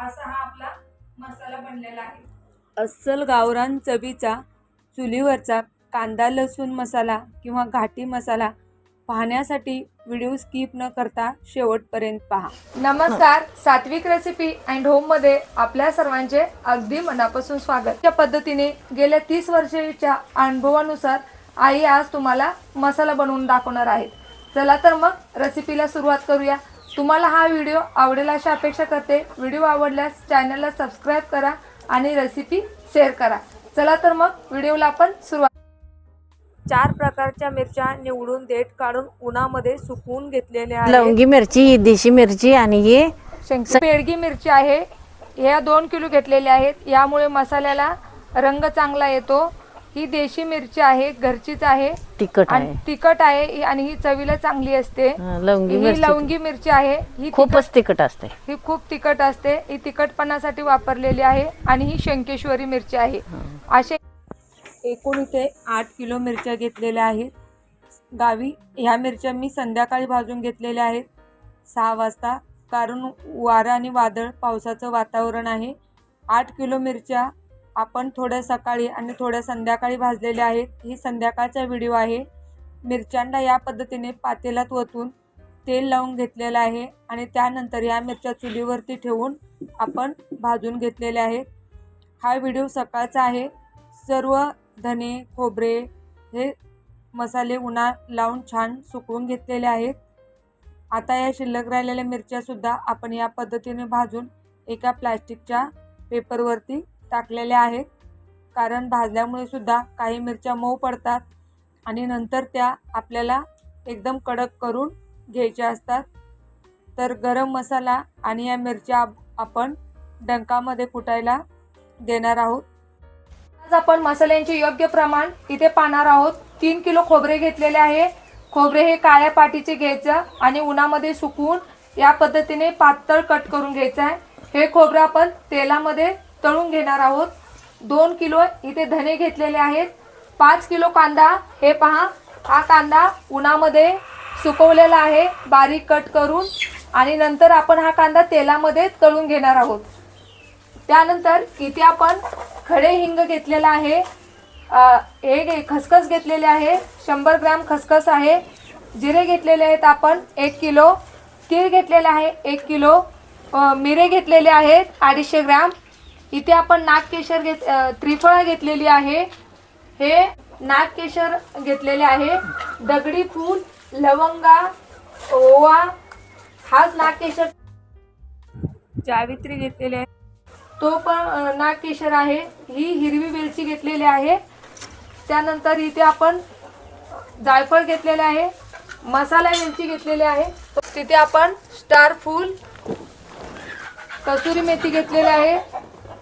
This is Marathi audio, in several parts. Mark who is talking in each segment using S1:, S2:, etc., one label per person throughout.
S1: असा हा आपला मसाला बनलेला आहे.
S2: अस्सल गावरान चवीचा चुलीवरचा कांदा लसूण मसाला किंवा घाटी मसाला पाहण्यासाठी व्हिडिओ स्किप न करता शेवटपर्यंत पहा.
S1: नमस्कार सात्विक रेसिपी अँड होममध्ये आपल्या सर्वांचे अगदी मनापासून स्वागत. या पद्धतीने गेल्या तीस वर्षाच्या अनुभवानुसार आई आज तुम्हाला मसाला बनवून दाखवणार आहे चला तर मग रेसिपीला सुरुवात करूया. तुम्हाला हा व्हिडिओ आवडेल अशी अपेक्षा करते. व्हिडिओ आवडल्यास चॅनलला सबस्क्राईब करा आणि रेसिपी शेअर करा. चला तर मग व्हिडिओला आपण सुरुवात
S2: चार प्रकारच्या मिरच्या निवडून देठ काढून उन्हामध्ये सुकवून घेतलेल्या आहेत.
S3: लवंगी मिरची ही देशी मिरची आणि ही
S1: बेडगी मिरची आहे. ह्या दोन किलो घेतलेल्या आहेत. यामुळे मसाल्याला रंग चांगला येतो. ही देशी मिरची आहे घरचीच आहे.
S3: तिखट
S1: आणि
S3: आहे.
S1: तिखट आहे आणि ही चवीला चांगली असते.
S3: हं, लवंगी
S1: ही
S3: मिरची.
S1: लवंगी मिरची आहे. ही
S3: खूपच तिखट असते.
S1: ही खूप तिखट असते. ही तिखटपणासाठी वापरलेली आहे आणि ही शंकेश्वरी मिरची आहे. असे
S2: एकूण इथे आठ किलो मिरच्या घेतलेल्या आहेत. गावी ह्या मिरच्या मी संध्याकाळी भाजून घेतलेल्या आहेत. सहा वाजता. कारण वारं आणि वादळ पावसाचं वातावरण आहे. आठ किलो मिरच्या आपण थोड्या सकाळी आणि थोड्या संध्याकाळी भाजलेले आहेत. ही संध्याकाळचा व्हिडिओ आहे. मिरच्यांना या पद्धतीने पातेलात ओतून तेल लावून घेतलेलं आहे आणि त्यानंतर या मिरच्या चुलीवरती ठेवून आपण भाजून घेतलेल्या आहेत. हा व्हिडिओ सकाळचा आहे. सर्व धने खोबरे हे मसाले उन्हा लावून छान सुकवून घेतलेले आहेत. आता या शिल्लक राहिलेल्या मिरच्यासुद्धा आपण या पद्धतीने भाजून एका प्लॅस्टिकच्या पेपरवरती टाकलेल्या आहेत. कारण भाजल्यामुळे सुद्धा काही मिरच्या मऊ पडतात आणि नंतर त्या आपल्याला एकदम कडक करून घ्यायच्या असतात. तर गरम मसाला आणि या मिरच्या आप- आपण डंकामध्ये कुटायला देणार आहोत.
S1: आज आपण मसाल्यांचे योग्य प्रमाण इथे पाहणार आहोत. तीन किलो खोबरे घेतलेले आहे. खोबरे हे काळ्या पाटीचे घ्यायचं आणि उन्हामध्ये सुकवून या पद्धतीने पातळ कट करून घ्यायचं आहे. हे खोबरं आपण तेलामध्ये तळून घेणार आहोत. दोन किलो इथे धने घेतलेले आहेत. पाच किलो कांदा हे पहा हा कांदा उन्हामध्ये सुकवलेला आहे बारीक कट करून. आणि नंतर आपण हा कांदा तेलामध्ये तळून घेणार आहोत. त्यानंतर इथे आपण खडे हिंग घेतलेला आहे. एक हे खसखस घेतलेले आहे. शंभर ग्रॅम खसखस आहे. जिरे घेतलेले आहेत आपण एक किलो. तीळ घेतलेले आहे एक किलो. मिरे घेतलेले आहेत अडीचशे ग्रॅम. इथे आपण नागकेशर घेत त्रिफळं घेतलेली आहे. हे नागकेशर घेतलेले आहे. दगडी फूल लवंगा ओवा हाच नागकेशर
S2: जावित्री घेतलेली आहे.
S1: तो पण नागकेशर आहे. ही हिरवी वेलची घेतलेली आहे. त्यानंतर इथे आपण जायफळ घेतलेले आहे. मसाला वेलची घेतलेली आहे. तिथे आपण स्टार फूल कसुरी मेथी घेतलेली आहे.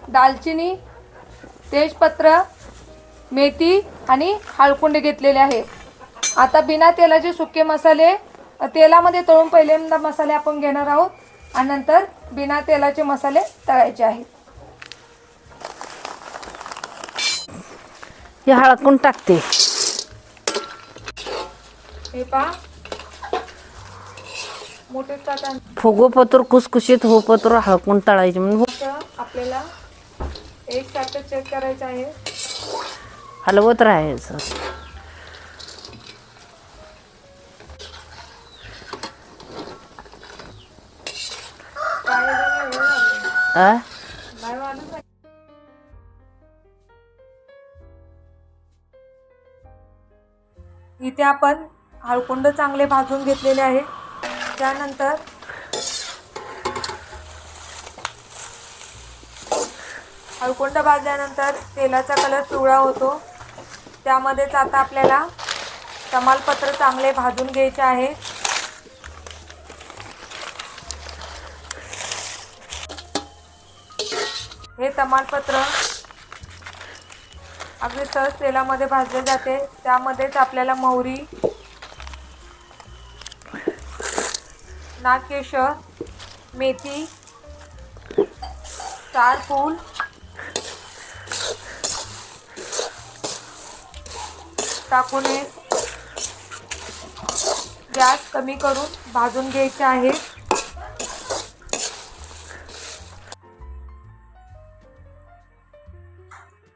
S1: दालचिनी तेजपत्र मेथी आणि हळकुंडे घेतलेले आहे. आता बिना तेलाचे सुके मसाले तेलामध्ये तळून पहिल्यांदा मसाले आपण घेणार आहोत आणि नंतर बिना तेलाचे मसाले तळायचे आहेत.
S3: हे हळकून टाकते.
S1: हे पहा. मोठे
S3: फुगो पत्र कुसकुशीत हो पत्र हळकून तळायचे. म्हणून
S1: आपल्याला एक सारखं चेक करायचं आहे
S3: हलवत राहायचं. आ?
S1: नाही वाढत.
S2: इथे आपण हळकुंड चांगले भाजून घेतलेले आहे त्यानंतर हळकुंड भाजल्यानंतर तेलाचा कलर पिवळा होतो. त्यामध्येच आता आपल्याला तमालपत्र चांगले भाजून घ्यायचे आहे. हे तमालपत्र अगदी सहज तेलामध्ये भाजले जाते. त्यामध्येच आपल्याला मोहरी नागकेशर मेथी स्टार फूल टाकून गॅस कमी करून भाजून घ्यायचे आहे.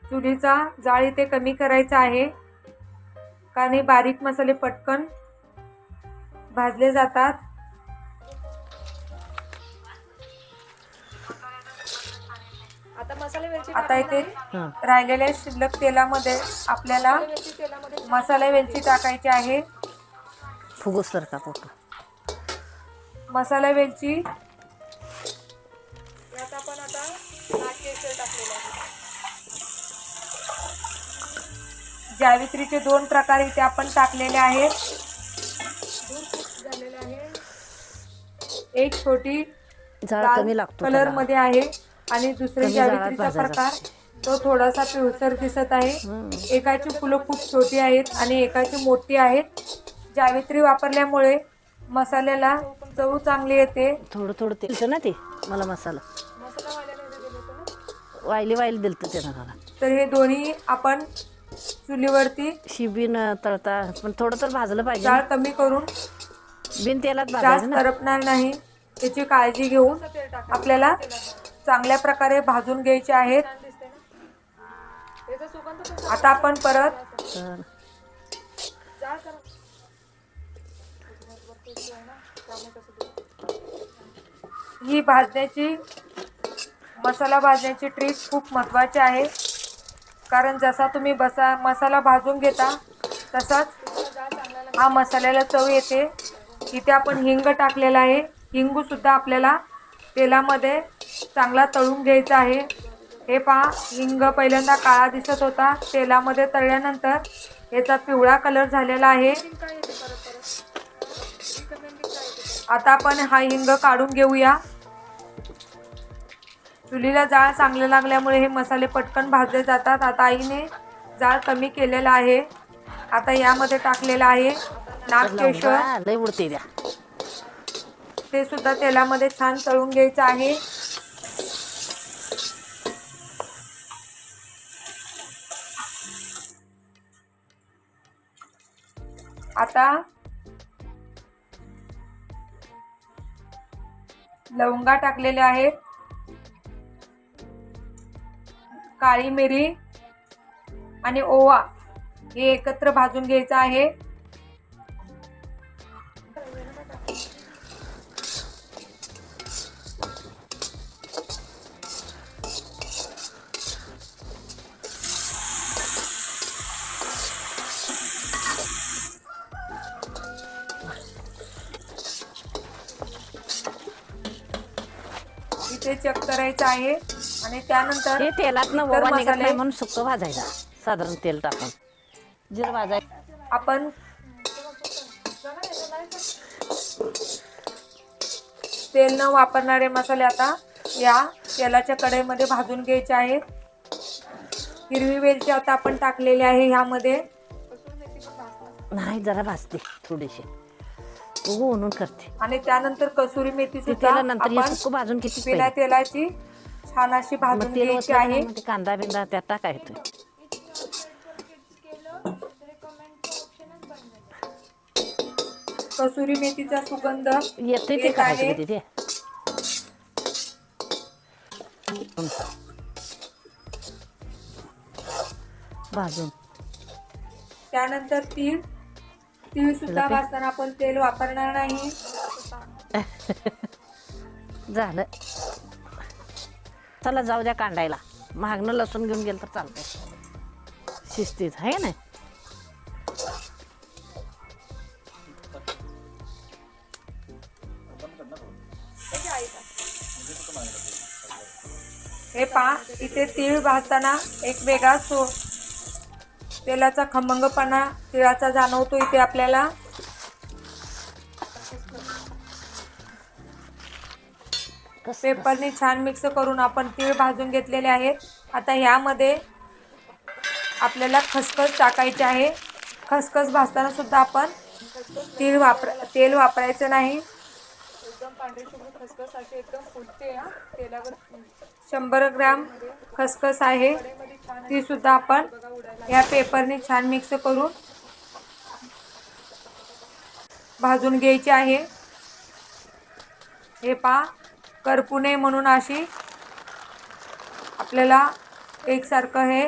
S2: चुलीचा जाळ इथे कमी करायचा आहे. कारण बारीक मसाले पटकन भाजले जातात.
S1: आता
S2: इथे
S3: हं.
S2: राहिलेल्या शिल्लक तेलामध्ये आपल्याला मसाला वेलची टाकायची आहे.
S3: फुगूस तर का फोटो
S2: मसाला वेलची.
S1: यात आपण आता लाल केसर टाकलेलं आहे.
S2: जावित्रीचे दोन प्रकार इथे आपण टाकलेले आहेत.
S1: झालेलं आहे.
S2: एक छोटी
S3: जाळ
S2: लाल
S3: कमी लागतो
S2: कलर
S3: त्याला.
S2: मध्ये आहे. आणि दुसरे जावित्रीचा. प्रकार तो थोडासा पिवसर दिसत आहे. एकाची फुलं खूप छोटी आहेत आणि एकाची मोठी आहेत. जावित्री वापरल्यामुळे मसाल्याला चव चांगली येते.
S3: थोडं थोडं होतं ना ते मला मसाला. वायली वायली दिलं तर
S2: तर हे दोन्ही आपण चुलीवरती
S3: शिबीन तळता. पण थोडं तर भाजलं पाहिजे
S2: जाळ कमी करून
S3: बिन तेलात
S2: जास्त
S3: भाजायचं ना.
S2: करपणार नाही. त्याची काळजी घेऊन आपल्याला चांगल्या प्रकारे भाजून घ्यायचे आहेत. आता आपण परत. ही भाजण्याची मसाला भाजण्याची ट्रिक खूप महत्त्वाची आहे. कारण जसा तुम्ही बसा मसाला भाजून घेता तसाच हा मसाल्याला चव येते. इथे आपण हिंग टाकलेला आहे. हिंगू सुद्धा आपल्याला तेलामध्ये चांगला तळून घ्यायचा आहे. हे पहा हिंग पहिल्यांदा काळा दिसत होता. तेलामध्ये तळल्यानंतर याचा पिवळा कलर झालेला आहे. आता आपण हा हिंग काढून घेऊया. चुलीला जाळ चांगलं लागल्यामुळे हे मसाले पटकन भाजले जातात. आता आईने जाळ कमी केलेला आहे. आता यामध्ये टाकलेलं आहे
S3: द्या
S2: ते सुद्धा तेलामध्ये छान तळून घ्यायचं आहे. आता लवंगा टाकलेल्या आहेत. काळी मिरी आणि ओवा हे एकत्र भाजून घ्यायचं आहे. इथे चेक करायचं आहे. आणि त्यानंतर
S3: हे तेलात न
S2: इतर
S3: ओवा निघत
S2: मसाले
S3: नाही म्हणून सुक्क भाजायचा. साधारण तेल टाकून. जिरं भाजायचं
S2: आपण तेल न वापरणारे मसाले आता या तेलाच्या कढईमध्ये भाजून घ्यायचे आहेत. हिरवी वेलची आता आपण टाकलेली आहे ह्यामध्ये.
S3: नाही जरा भाजते थोडीशी. उगू म्हणून करते.
S2: आणि त्यानंतर कसुरी मेथी सुद्धा
S3: हे
S2: आपण
S3: भाजून किती
S2: बिना तेलाची छान अशी भाजून
S3: मग तेल
S2: घ्यायची
S3: ओतलं
S2: आहे.
S3: कांदा बिंदा त्यात टाकायचं.
S2: कसुरी मेथीचा सुगंध
S3: येते ते
S2: येत
S3: करायचं
S2: आहे.
S3: भाजून.
S2: त्यानंतर तीळ तीळ सुद्धा. भाजताना आपण तेल वापरणार नाही.
S3: झालं. चला जाऊ द्या कांडायला. महागनं लसूण घेऊन गेलं तर चालतंय. शिस्तीत आहे ना
S2: हे पहा इथे तीळ भाजताना एक वेगळा सो तेलाचा खमंगपणा तिळाचा जाणवतो इथे आपल्याला. पेपरने छान मिक्स करून आपण तीळ भाजून घेतलेले आहेत. आता ह्यामध्ये आपल्याला खसखस टाकायचे आहे. खसखस भाजताना सुद्धा आपण तीळ वापर तेल वापरायचं नाही.
S1: एकदम शुभ्र खसखस एकदम हा. तेलावर
S2: शंभर ग्राम खसखस आहे. ती सुद्धा आपण या पेपरने छान मिक्स करून भाजून घ्यायची आहे. हे पा करपू नये म्हणून अशी आपल्याला एकसारखं हे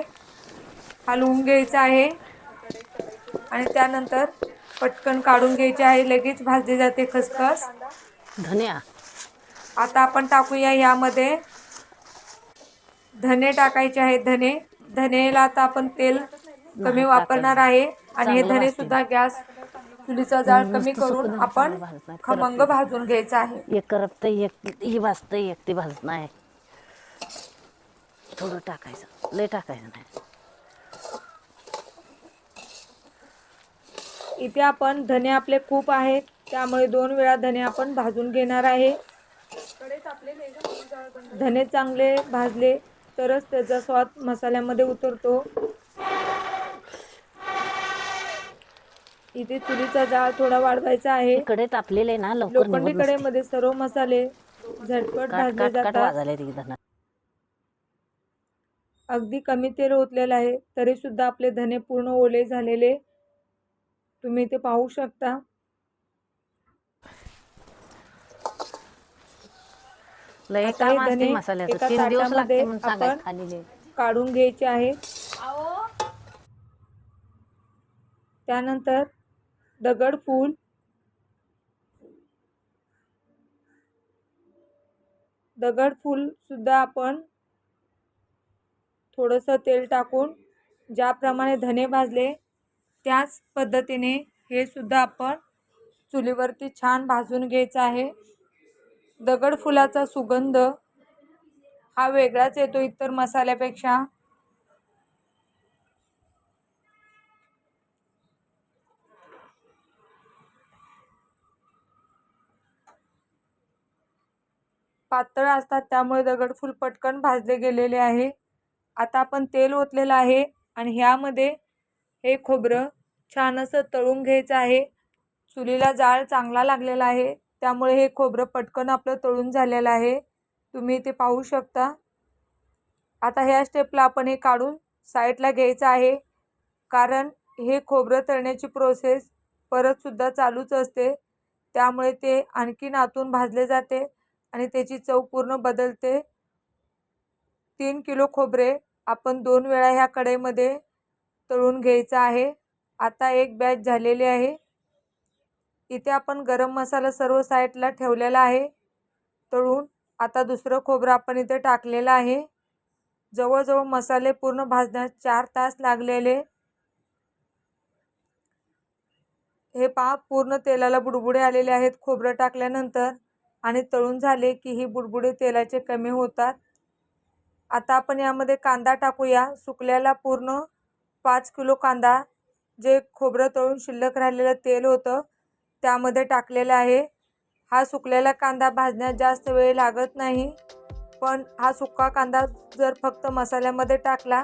S2: हलवून घ्यायचं आहे. आणि त्यानंतर पटकन काढून घ्यायचे आहे. लगेच भाजली जाते खसखस.
S3: धन्या.
S2: आता आपण टाकूया यामध्ये. धने टाकायचे आहेत धने. धनेला आता आपण तेल कमी वापरणार आहे. आणि हे धने. सुद्धा गॅस चुलीचा जाळ कमी करून आपण. खमंग भाजून घ्यायचा आहे.
S3: एक करपतं एक ही भाजतं एक ती भाजत नाही. थोडं टाकायचं. लय टाकायचं नाही.
S2: इथे आपण धने आपले खूप आहेत. त्यामुळे दोन वेळा धने आपण भाजून घेणार आहे. धने चांगले भाजले तरच त्याचा स्वाद मसाल्यामध्ये उतरतो. इथे चुलीचा जाळ थोडा वाढवायचा आहे.
S3: कडे तापलेले ना
S2: लोखंडी. कडेमध्ये सर्व मसाले झटपट भाजले जातात.
S3: ती
S2: अगदी कमी तेल ओतलेलं आहे तरी सुद्धा आपले धने पूर्ण ओले झालेले. तुम्ही इथे पाहू शकता.
S3: लय
S2: आता
S3: काम असते
S2: धने
S3: मसाल्याचं.
S2: एका
S3: तीन दिवस
S2: ताटामध्ये
S3: लागते म्हणून सांगायचं
S2: आपण-
S3: खालीले.
S2: काढून घ्यायचे आहे. त्यानंतर दगड फूल दगड फूल सुद्धा आपण थोडंसं तेल टाकून ज्याप्रमाणे धने भाजले त्याच पद्धतीने हे सुद्धा आपण चुलीवरती छान भाजून घ्यायचं आहे. दगड फुलाचा सुगंध हा वेगळाच येतो इतर मसाल्यापेक्षा. पातळ असतात त्यामुळे दगडफूल पटकन भाजले गेलेले आहे. आता आपण तेल ओतलेलं आहे आणि ह्यामध्ये हे खोबरं छान असं तळून घ्यायचं आहे. चुलीला जाळ चांगला लागलेला आहे. त्यामुळे हे खोबरं पटकन आपलं तळून झालेलं आहे. तुम्ही ते पाहू शकता. आता ह्या स्टेपला आपण हे काढून साईडला घ्यायचं आहे. कारण हे खोबरं तळण्याची प्रोसेस परतसुद्धा चालूच असते. त्यामुळे ते आणखीन आतून भाजले जाते आणि त्याची चव पूर्ण बदलते. तीन किलो खोबरे आपण दोन वेळा ह्या कढईमध्ये तळून घ्यायचं आहे. आता एक बॅच झालेली आहे. इथे आपण गरम मसाला सर्व साईडला ठेवलेला आहे. तळून आता दुसरं खोबरं आपण इथे टाकलेलं आहे. जवळजवळ मसाले पूर्ण भाजण्यास चार तास लागलेले. हे पहा पूर्ण तेलाला बुडबुडे आलेले आहेत खोबरं टाकल्यानंतर. आणि तळून झाले की ही बुडबुडे तेलाचे कमी होतात. आता आपण यामध्ये कांदा टाकूया. सुकल्याला पूर्ण पाच किलो कांदा. जे खोबरं तळून शिल्लक राहिलेलं तेल होतं. त्यामध्ये टाकलेला आहे. हा सुकलेला कांदा भाजण्यात जास्त वेळ लागत नाही. पण हा सुका कांदा जर फक्त मसाल्यामध्ये टाकला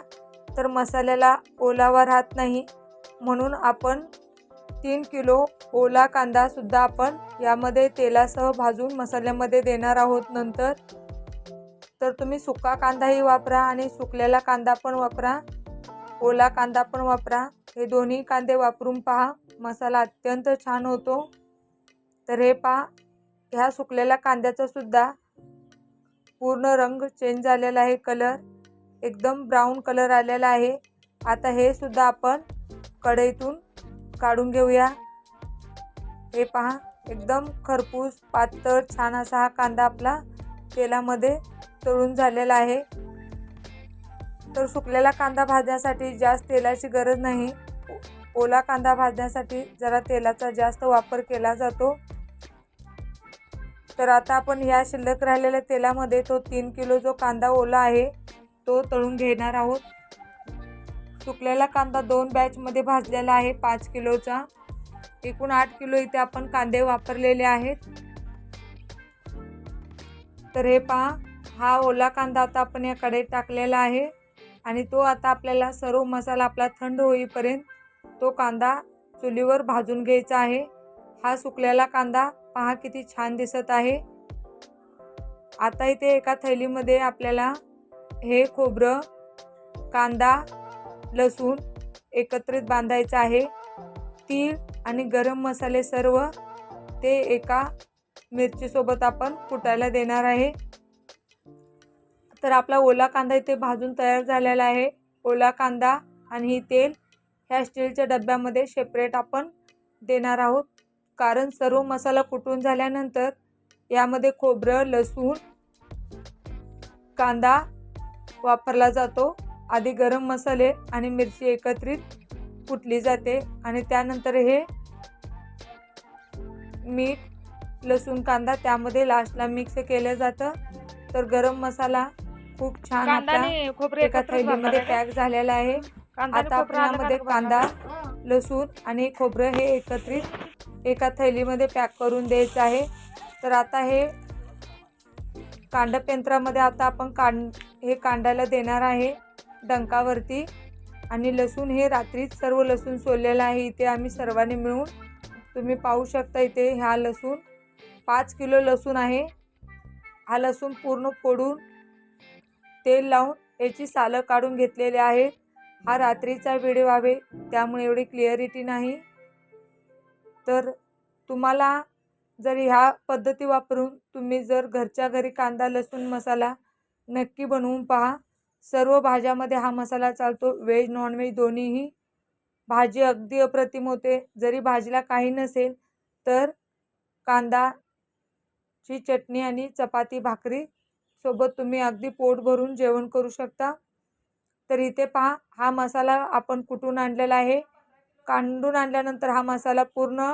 S2: तर मसाल्याला ओलावा राहत नाही. म्हणून आपण तीन किलो ओला कांदासुद्धा आपण यामध्ये तेलासह भाजून मसाल्यामध्ये देणार आहोत नंतर. तर तुम्ही सुका कांदाही वापरा आणि सुकलेला कांदा पण वापरा. ओला कांदा पण वापरा. हे दोन्ही कांदे वापरून पहा. मसाला अत्यंत छान होतो. तर हे पहा ह्या सुकलेल्या कांद्याचा सुद्धा पूर्ण रंग चेंज झालेला आहे कलर एकदम ब्राऊन कलर आलेला आहे. आता हे सुद्धा आपण कढईतून काढून घेऊया. हे पहा एकदम खरपूस पातळ छान असा हा कांदा आपला तेलामध्ये तळून झालेला आहे. तर सुकलेला कांदा भाजण्यासाठी जास्त तेलाची गरज नाही. ओला कांदा भाजण्यासाठी जरा तेलाचा जास्त वापर केला जातो. तर आता आपण या शिल्लक राहिलेल्या तेलामध्ये तो तीन किलो जो कांदा ओला आहे तो तळून घेणार आहोत. सुकलेला कांदा दोन बॅचमध्ये भाजलेला आहे पाच किलोचा. एकूण आठ किलो इथे आपण कांदे वापरलेले आहेत. तर हे पहा हा ओला कांदा आता आपण या कढईत टाकलेला आहे. आणि तो आता आपल्याला सर्व मसाला आपला थंड होईपर्यंत तो कांदा चुलीवर भाजून घ्यायचा आहे. हा सुकलेला कांदा पहा किती छान दिसत आहे. आता इथे एका थैलीमध्ये आपल्याला हे खोबरं कांदा लसूण एकत्रित बांधायचं आहे. तीळ आणि गरम मसाले सर्व ते एका मिरचीसोबत आपण फुटायला देणार आहे. तर आपला ओला कांदा इथे भाजून तयार झालेला आहे. ओला कांदा आणि ही तेल ह्या स्टीलच्या डब्यामध्ये सेपरेट आपण देणार आहोत. कारण सर्व मसाला कुटून झाल्यानंतर यामध्ये खोबरं लसूण कांदा वापरला जातो. आधी गरम मसाले आणि मिरची एकत्रित कुटली जाते आणि त्यानंतर हे मीठ लसूण कांदा त्यामध्ये लास्टला मिक्स केलं जातं. तर गरम मसाला खूप छान आपला एका थैलीमध्ये. पॅक झालेला आहे. आता आपण यामध्ये कांदा. लसूण आणि खोबरं हे एकत्रित एका थैलीमध्ये पॅक करून द्यायचं आहे. तर आता हे कांडपयंत्रामध्ये आता आपण कांड हे कांडायला देणार आहे डंकावरती आणि लसूण हे रात्रीच सर्व लसूण सोललेलं आहे. इथे आम्ही सर्वांनी मिळून तुम्ही पाहू शकता इथे हा लसूण पाच किलो लसूण आहे. हा लसूण पूर्ण फोडून तेल लावून याची सालं काढून घेतलेली आहे. हा रात्रीचा व्हिडिओ आहे त्यामुळे एवढी क्लिअरिटी नाही. तर तुम्हाला जर ह्या पद्धती वापरून तुम्ही जर घरच्या घरी कांदा लसूण मसाला नक्की बनवून पहा. सर्व भाज्यामध्ये हा मसाला चालतो व्हेज नॉनव्हेज दोन्हीही. भाजी अगदी अप्रतिम होते. जरी भाजीला काही नसेल तर कांदाची चटणी आणि चपाती भाकरी सोबत तुम्ही अगदी पोट भरून जेवण करू शकता. तर इथे पहा हा मसाला आपण कुटून आणलेला आहे? कांडून आणल्यानंतर हा मसाला पूर्ण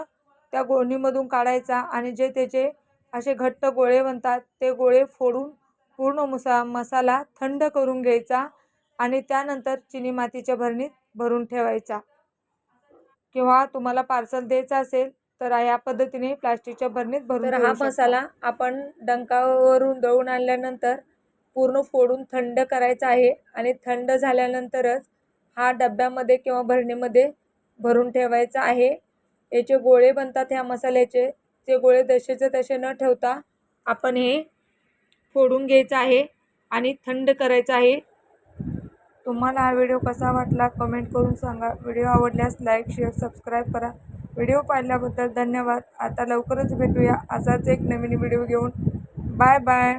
S2: त्या गोणीमधून काढायचा आणि जे त्याचे असे घट्ट गोळे बनतात ते गोळे फोडून पूर्ण मुसा मसाला थंड करून घ्यायचा आणि त्यानंतर चिनी मातीच्या भरणीत भरून ठेवायचा. किंवा तुम्हाला पार्सल द्यायचं असेल तर या पद्धतीने प्लास्टिकच्या भरणीत भरून हा मसाला आपण डंकावरून दळून आणल्यानंतर पूर्ण फोडून थंड करायचा आहे आणि थंड झाल्यानंतरच हा डब्यामध्ये किंवा भरणीमध्ये भरून ठेवायचा आहे. याचे गोळे बनतात ह्या मसाल्याचे. ते गोळे जसेचे तसे न ठेवता आपण हे फोडून घ्यायचं आहे आणि थंड करायचं आहे. तुम्हाला हा व्हिडिओ कसा वाटला कमेंट करून सांगा. व्हिडिओ आवडल्यास लाईक शेअर सबस्क्राईब करा. व्हिडिओ पाहिल्याबद्दल धन्यवाद. आता लवकरच भेटूया. असाच एक नवीन व्हिडिओ घेऊन. Bye bye.